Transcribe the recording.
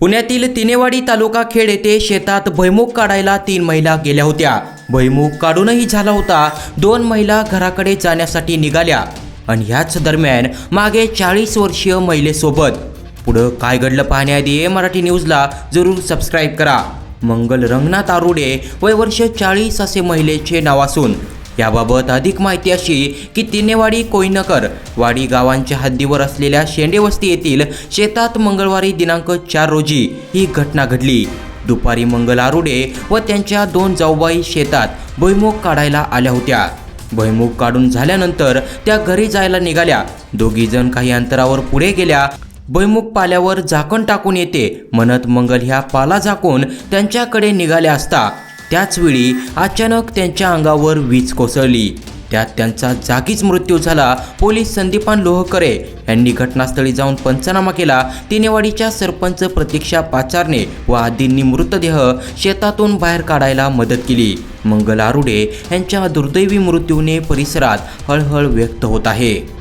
पुण्यातील तिनेवाडी तालुका खेड येथे शेतात भैमुख काढायला तीन महिला गेल्या होत्या. भैमुख काढूनही झाला होता. दोन महिला घराकडे जाण्यासाठी निघाल्या. आणि ह्याच दरम्यान मागे चाळीस वर्षीय महिलेसोबत. पुढं काय घडलं पाहण्याआधी मराठी न्यूजला जरूर सबस्क्राईब करा. मंगल रंगनाथ आरुडे वय वर्ष चाळीस असे महिलेचे नाव असून याबाबत अधिक माहिती अशी की तिनेवाडी कोयनकर वाडी गावांच्या हद्दीवर असलेल्या शेंडेवस्ती येथील शेतात मंगळवारी दिनांक चार रोजी ही घटना घडली. दुपारी मंगल आरुडे व त्यांच्या दोन जाऊबाई शेतात भुईमुग काढायला आल्या होत्या. भुईमुग काढून झाल्यानंतर त्या घरी जायला निघाल्या. दोघी जण काही अंतरावर पुढे गेल्या. भुईमुग पाल्यावर झाकण टाकून येते म्हणत मंगल ह्या पाला झाकून त्यांच्याकडे निघाल्या असता. त्याचवेळी अचानक त्यांच्या अंगावर वीज कोसळली. त्यात त्यांचा जागीच मृत्यू झाला पोलीस संदीपान लोहकरे यांनी घटनास्थळी जाऊन पंचनामा केला. तिनेवाडीच्या सरपंच प्रतीक्षा पाचारने व आदींनी मृतदेह शेतातून बाहेर काढायला मदत केली. मंगल आरुडे यांच्या दुर्दैवी मृत्यूने परिसरात हळहळ व्यक्त होत आहे.